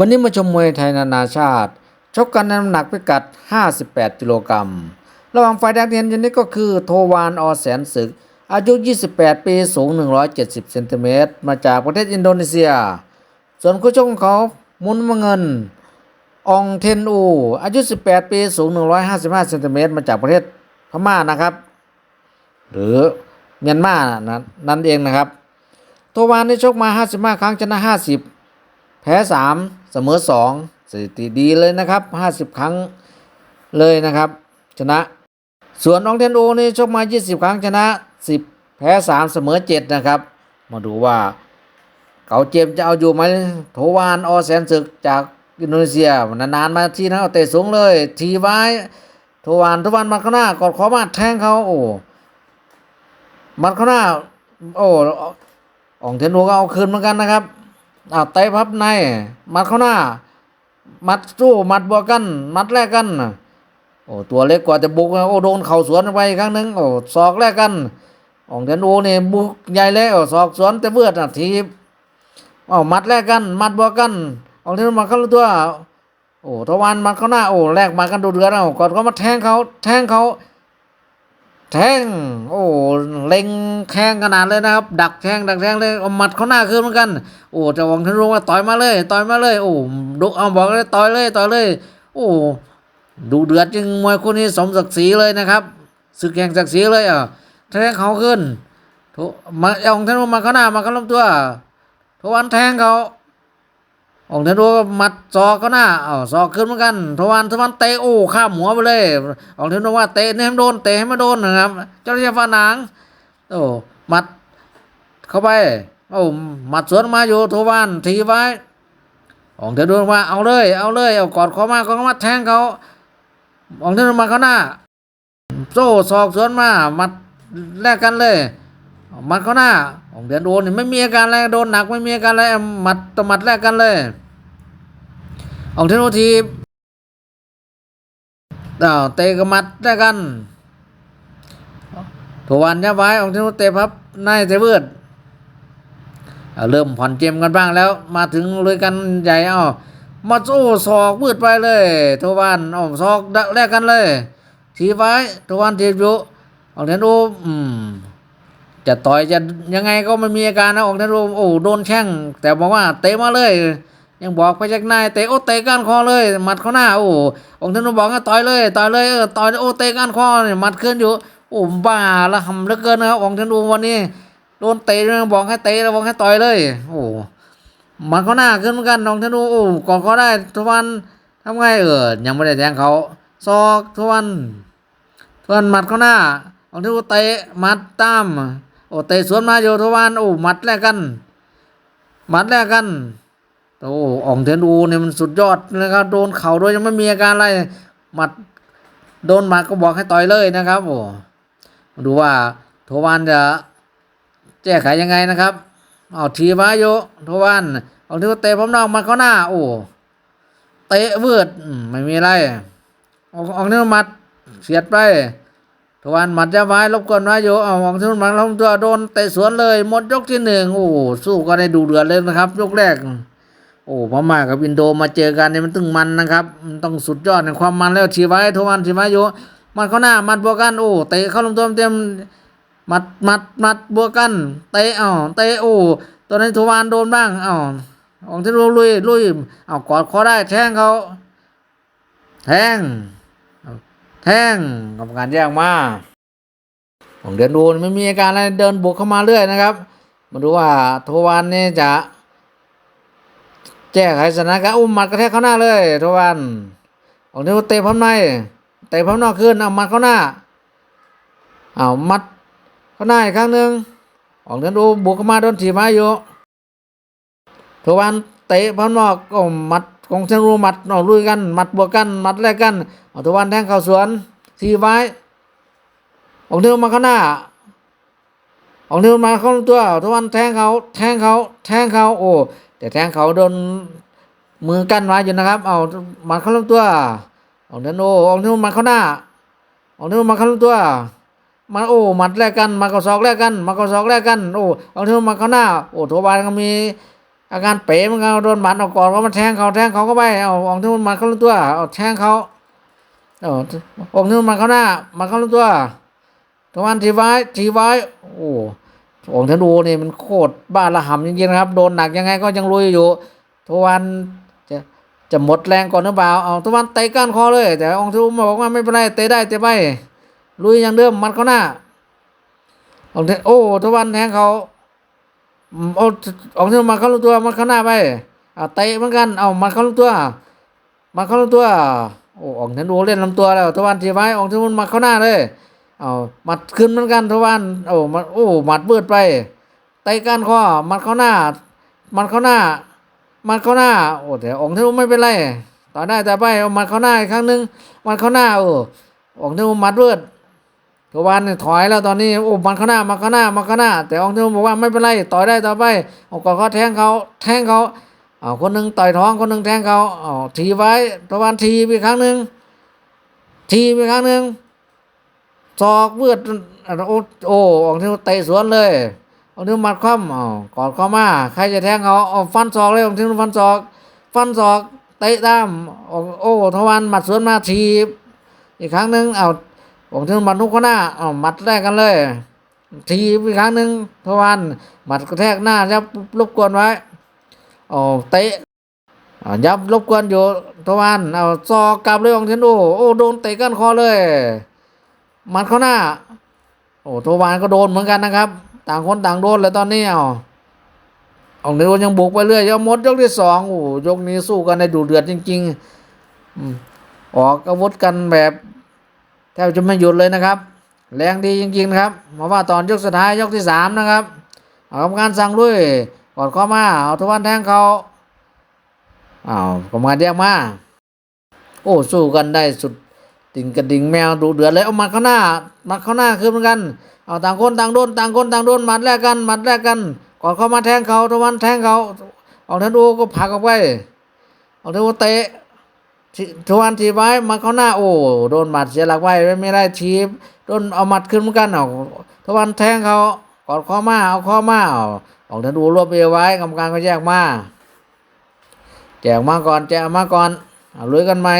วันนี้มาชมมวยไทยนานาชาติชกกันในน้ำหนักพิกัด 58 กิโลกรัม ระหว่างฝ่ายแดงเที่เห็นยู่นี้ก็คือโทวานอแสนศึก อายุ 28 ปี สูง 170 เซนติเมตร มาจากประเทศอินโดนีเซีย ส่วนคู่ชกของเขามุนมเงินอองเทนอู อายุ 18 ปี สูง 155 เซนติเมตร มาจากประเทศพม่านะครับ หรือเมียนมานะนั่นเองนะครับ โทวานได้ชกมา 55 ครั้งชนะ 50 แพ้สาม เสมอสองสถิติดีเลยนะครับห้าสิบครั้งเลยนะครับ ชนะ ส่วนน้องเทนโอนี่ชกมา 20 ครั้งชนะ 10 แพ้สามเสมอเจ็ดนะครับ มาดูว่าเขาเจมจะเอาอยู่ไหมโทวานอแสนศึกจากอินโดนีเซียนานๆมาที่นะเอาเตะสูงเลย ทีไว้โทวานโทวานมัดเข้าหน้ากอดคอมาแทงเขาโอ้มัดเข้าหน้า โอ้อองเทนโอก็เอาคืนเหมือนกันนะครับ อ้าเตะพับใน มัดเข้าหน้า มัดสู้มัดบวกกัน มัดแลกกันโอ้ตัวเล็กกว่าจะบุกโอ้โดนเข่าสวนไปครั้งหนึงโอ้ศอกแลกกันอองเดนโอนี่บุกใหญ่เลยโอ้ศอกสวนแต่เบือดอะทีบเอ้ามัดแลกกัน มัดบวกกันอองเดนโอมาเข้าตัว โอ้ทวารมัดเข้าหน้าโอ้แลกมากันดูเดือดเอาก่อนเขามาแทงเขาแทงเขา แทงโอ้เล็งแทงขนาดเลยนะครับ ดักแทงดักแทงเลยเอาหมัดเขาหน้าขึ้นเหมือนกัน โอ้จะวางทะลุว่าต่อยมาเลย ต่อยมาเลย โอ้ดุเอาบอกเลยต่อยเลยต่อยเลย โอ้ดูเดือดจริงมวยคู่นี้สมศักดิ์ศรีเลยนะครับศึกแห่งศักดิ์ศรีเลยอะแทงเขาขึ้นโถมาเอาของทะลุมาเขาหน้ามาเขาล้มตัวทวันแทงเขา องค์ทะลุหมัดศอกเขาหน้าอ้าวศอกขึ้นเหมือนกันทวันทวันเตะโอ้ข้ามหัวไปเลยองค์ทะลุว่าเตะเนี่ยให้มันโดนเตะให้มันโดนนะครับ เจ้าหน้าที่ฟ้าหนังโอ้มัดเข้าไปโอ้มัดสวนมาอยู่ทุวันทีไว้อองเทนดวงมาเอาเลย เอาเลยเอากอดคอมาก็มาแทงเขาอองเทนดวงมาเขาหน้าโซ่ศอกสวนมามัดแลกกันเลยมัดเขาหน้าอองเทนโดนนี่ไม่มีอาการอะไรโดนหนักไม่มีอาการอะไรมัดต่อมัดแลกกันเลย อองเทนโดทีบอ้าวเตะกมัดแลกกันทุวันยับไว้อองเทนโดเตะพับนเตเบือดเริ่มผ่อนเกมกันบ้างแล้ว มาถึงเลยกันใหญ่เอ้ามาโอ้ศอกมืดไปเลยทวานอ้าศอกแลกกันเลยทีไว้ทวานทีอยู่ออกเทนโออืมจะต่อยจะยังไงก็ไม่มีอาการนะออกเทนโอโอ้โดนแข้งแต่บอกว่าเตะมาเลย ยังบอกไปจากนายเตะโอเตะก้านคอเลยหมัดเขาหน้าโอ้ออกเทนโอบอกว่าต่อยเลยต่อยเลยเออต่อยโอเตะก้านคอเนี่ยหมัดขึ้นอยู่โอ้บ้าละหำเหลือเกินนะครับออกเทนโอวันนี้โดนเตะบอกให้เตะแล้วบอกให้ต่อยเลย โอ้มันเขาหน้าขึ้นเหมือนกันน้องธนูโอ้ก่อนเขาได้ทุกวันทำไงเออยังไม่ได้แทงเขาซอกทุกวันทุกวันหมัดเขาหน้าน้องธนูเตะหมัดตามโอ้เตะสวนมาอยู่ทุกวันโอ้หมัดแลกกันหมัดแลกกัน โอ้อ่องเทนูเนี่ยมันสุดยอดนะครับ โดนเข่าด้วยยังไม่มีอาการอะไรหมัดโดนหมัดก็บอกให้ต่อยเลยนะครับโอ้มาดูว่าโทวันจะแก้ไขยังไงนะครับ เอาทีมาโยทวันเอาที่ว่าเตะผมนอกมาเข้าหน้า โอ้เตะวืดอืมไม่มีอะไรออกออกนี่มัดเสียดไปทวันหมัดจะไว้รบกวนไว้โยเอาออกที่มันลงตัวโดนเตะสวนเลย หมดยกที่หนึ่งโอ้สู้ก็ได้ดูเดือดเลยนะครับ ยกแรก โอ้พม่ากับอินโดมาเจอกันเนี่ยมันตึงมันนะครับ มันต้องสุดยอดในความมันแล้วทีไว้ทวันทีไว้โยมันเข้าหน้ามัดบวกกันโอ้เตะเข้าลงตัวเต็มมัดมัดมัดบวกกันเตะเอ้าเตะโอ้ตัวนี้ทวารโดนบ้างเอ้าของที่ลุยลุยลุยเอ้ากอดคอได้แทงเขาแทงแทงกรรมการแยกมาของเดินดูไม่มีอาการอะไรเดินบุกเข้ามาเรื่อยนะครับมาดูว่าทวารนี่จะ แก้ไขสถานการณ์อุ้มหมัดกระแทกเข้าหน้าเลยทวารของที่เตะพร้อมในเตะพร้อมนอกขึ้นเอามัดเข้าหน้าเอามัดเขาหน้าอีกครั้งหนึ่งออกเดินดูบุกเข้ามาโดนถีบมาอยู่ทุกวันเตะพันนอกก็หมัดของเชนรูมัดนอกลุยกันมัดบวกกันมัดแลกกันเอาทุกวันแทงเข่าสวนทีไว้ออกเดินมาข้างหน้าออกเดินมาเข้าตัวทุกวันแทงเขาแทงเขาแทงเขาโอ้ แต่แทงเขาโดนมือกั้นไว้อยู่นะครับ เอาหมัดเข้าลำตัวออกเดินโอ้ออกเดินมาข้าหน้าออกเดินมาเข้าลำตัวมาโอ้หมัดแลกกันมากระซอกแลกกันมากระซอกแลกกันโอ้เอาเทมาข้าหน้าโอ้โทบานก็มีอาการเป๋เหมันก็โดนหมัดเอาก่อนก็มาแทงเขาแทงเขาก็ไปเอาออกที่มันหมัดเข้าลำตัวเอาแทงเขาเอาออกที่มันหมัดเข้าหน้าหมัดเข้าลำตัวทวันทีไว้ทีไว้โอ้ องธนูนี่มันโคตรบ้าระห่ำจริงๆนะครับ โดนหนักยังไงก็ยังลุยอยู่ทวันจะจะหมดแรงก่อนหรือเปล่า เอาทวันเตะก้านคอเลย แต่องค์ธนูมาบอกว่าไม่เป็นไรเตะได้เตะไปลุยอย่างเดิมมัดเขาหน้าองค์เทโอ้ทวันแทงเขาอืมเอาออกที่มาเข้าลงตัวมันเข้าหน้าไปเอาเตะเหมือนกันเอามันเข้าลงตัวมาเข้าลงตัวโอ้ออกทันดูเล่นลำตัวแล้วทวันทีไว้ออกที่มันมาเข้าหน้าเลย เอามัดขึ้นเหมือนกันทุกวันโอ้มันโอ้มัดเบิดไปเตะก้านคอมัดเข้าหน้า มันเข้าหน้า มันเข้าหน้าโอ้แต่ออกที่ไม่เป็นไรต่อได้แต่ไปเอามันเข้าหน้าอีกครั้งหนึ่งมันเข้าหน้าโอ้ออกที่มัดเบิดทวารเนี่ยถอยแล้วตอนนี้โอ้มันข้าหน้ามาข้าหน้ามาข้าหน้า แต่องค์ที่บอกว่าไม่เป็นไรต่อยได้ต่อไปอาก่อนเขาแทงเขาแทงเขาเอาคนหนึ่งต่อยท้องคนหนึ่งแทงเขาเอาทีไว้ทุกวารทีไปครั้งหนึ่งทีไปครั้งหนึ่ง ศอกเวือดโอ้โอ้องค์ที่เตะสวนเลยองค์ที่มัดคว่ำเอากอดเข้ามาใครจะแทงเขาเอาฟันศอกเลยองค์ที่ฟันศอก ฟันศอกเตะตามโอ้ทวารหมัดสวนมาทีอีกครั้งหนึ่งเอาผมถึงมัดนุกหน้าอ๋อหมัดแรกกันเลยทีอีกครั้งหนึ่งทวันหมัดกระแทกหน้ายับรบกวนไว้อ๋อเตะยับรบกวนอยู่ทวันเอาซอกกลับเลยองเทนโดโอ้โดนเตะกันคอเลย มัดเข้าหน้า โอ้ทวานก็โดนเหมือนกันนะครับ ต่างคนต่างโดนเลยตอนนี้เอาเอาเดียวยังบุกไปเรื่อยยังหมดยกที่สองโอ้ยกนี้สู้กันในดูเดือดจริงๆอออกอาวุธกันแบบแทบจะไม่หยุดเลยนะครับ แรงดีจริงๆนะครับมาว่าตอนยกสุดท้ายยกที่สามนะครับเอากรรมการสั่งด้วยกอดข้อมาเอาทวันแทงเขาอ้าวกรรมการเรียกมาโอ้สู้กันได้สุด ติ่งกระดิ่งแมวดูเดือดเลยเอามัดเข้าหน้ามัดเข้าหน้าคือเหมือนกันเอาต่างคนต่างโดนต่างคนต่างโดนหมัดแรกกันหมัดแรกกันกอดเข้ามาแทงเขาทวันแทงเขาเอาทันดูก็ผักออกไปเอาทันดูเตะทวันทีไว้มาเข้าหน้าโอ้โดนหมัดเสียหลักไว้ไม่ได้ทีบโดนเอาหมัดขึ้นเหมือนกันเอาทวันแทงเขากอดข้อมาเอาข้อมาเอาออกธนูรวบเอวไว้กรรมการก็แยกมาแจกมาก่อนแจกมาก่อนเอาลุยกันไหม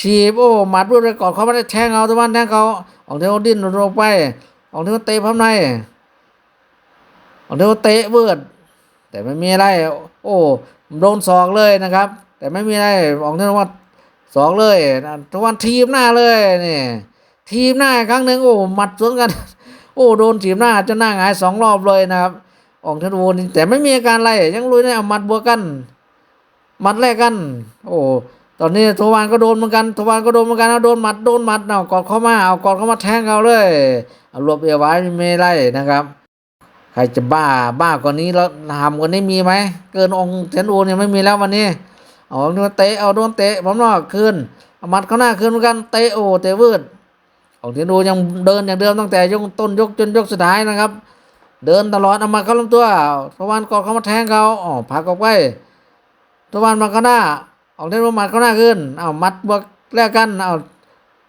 ทีบโอ้หมัดรวบเลยกอดเขาไม่ได้แทงเอาทวันแทงเขาออกธนูดิ้นลงไป ออกธนูเตะพับในออกธนูเตะเบิดแต่ไม่มีอะไร โอ้โดนศอกเลยนะครับ แต่ไม่มีอะไรออกธนูว่าสองเลยตะวันทีมหน้าเลยนี่ทีมหน้าครั้งหนึ่งโอ้หมัดสวนกัน โอ้โดนทีมหน้าจนหน้าหงายสองรอบเลยนะครับ ออกธนูนี่แต่ไม่มีอาการอะไรยังลุยได้เอาหมัดบวกกันหมัดแรกกัน โอ้ ตอนนี้ทวารก็โดนเหมือนกันทวารก็โดนเหมือนกันเอาโดนหมัดโดนหมัดเอากอดเข้ามาเอากอดเข้ามาแทงเขาเลยเอารวบเอวไว้ไม่ได้นะครับ ใครจะบ้าบ้ากว่านี้แล้วทำกว่านี้มีไหมเกินองค์เทนโอเนี่ยไม่มีแล้ววันนี้เอาโดนเตะเอาโดนเตะผมนอกคืนเอามัดเข้าหน้าคืนเหมือนกันเตะโอเตะวืดของเที่ดูยังเดินอย่างเดิมตั้งแต่ยกต้นยกจนยกสุดท้ายนะครับ เดินตลอดเอามาเข้าลำตัวทวารกอดเข้ามาแทงเขาอ๋อผักออกไปทวารมาเข้าหน้า ออกเล่นมัดเข้าหน้าขึ้น เอามัดบวกแลกกันเอา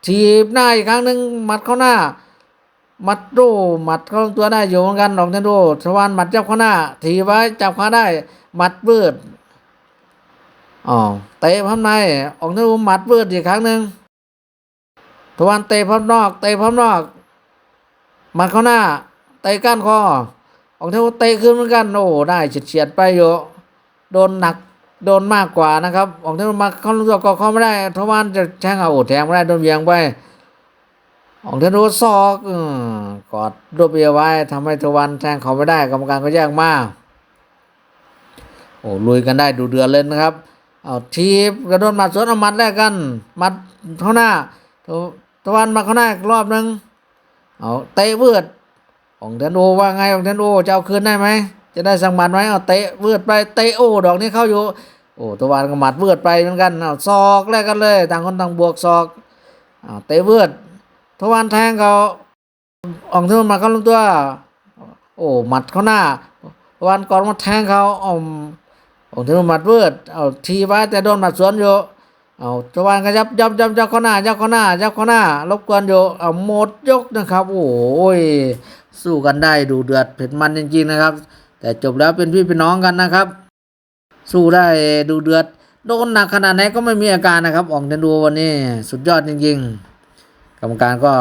ทีบหน้าอีกครั้งหนึ่งมัดเข้าหน้า มัดดูมัดเข้าตัวได้อยู่เหมือนกันออกเล่นดูทวารมัดจับเข้าหน้าทีบไว้จับขาได้ มัดวืดอ๋อเตะพับในออกนิ้วหมัดเบิดอีกครั้งหนึ่งทวันเตะพับนอกเตะพับนอกหมัดเข้าหน้าเตะก้านคอออกนิ้วเตะขึ้นเหมือนกันโอ้ได้เฉียดๆไปอยู่โดนหนัก โดนมากกว่านะครับ ออกนิ้วมาเขาลงตัวก็เข้าไม่ได้ทวันจะแทงเอาอ้แทงไม่ได้โดนเวียงไปออกนิ้ซอกกอดรวบเอวไว้ทำให้ทวันแทงเขาไม่ได้ กรรมการก็แยกมาโอ้ลุยกันได้ดูเดือดเลยนะครับ เอาทีบกระโดดมัดสวนเอามัดแรกกัน มัดเข้าหน้าตะวันมาเข้าหน้าอีกรอบหนึ่งเอาเตะเวืดของเทนโอว่าไงของเทนโอจะเอาคืนได้ไหม จะได้สั่งมัดไหมเอาเตะเวืดไปเตะโอ้ดอกนี้เข้าอยู่ โอ้ตะวันก็หมัดเวืดไปเหมือนกันเอาศอกแรกกันเลยต่างคนต่างบวกศอกเอาเตะเวืดตะวันแทงเขาออกเทนมาเข้าลำตัว โอ้หมัดเข้าหน้าตะวันก่อนมาแทงเขาอาผมถึงหมัดเวิดเอาทีไว้แต่โดนหมัดสวนอยู่เอาตะวันก็ยับยับยับยับเข้าหน้ายับเข้าหน้ายับเข้าหน้ารบกวนอยู่เอาหมดยกนะครับ โอ้ยสู้กันได้ดูเดือดเผ็ดมันจริงๆนะครับ แต่จบแล้วเป็นพี่เป็นน้องกันนะครับ สู้ได้ดูเดือด โดนหนักขนาดไหนก็ไม่มีอาการนะครับอองเดนดูวันนี้สุดยอดจริง ๆ กรรมการก็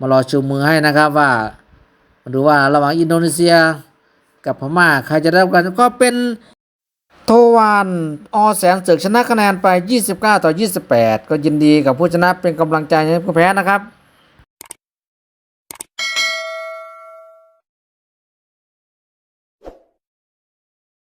มารอชูมือให้นะครับว่ามาดูว่าระหว่างอินโดนีเซียกับพม่าใครจะได้รับกันก็เป็นโทวานอแสงเสือกชนะคะแนนไป 29 ต่อ 28 ก็ยินดีกับผู้ชนะเป็นกำลังใจให้ผู้แพ้นะครับ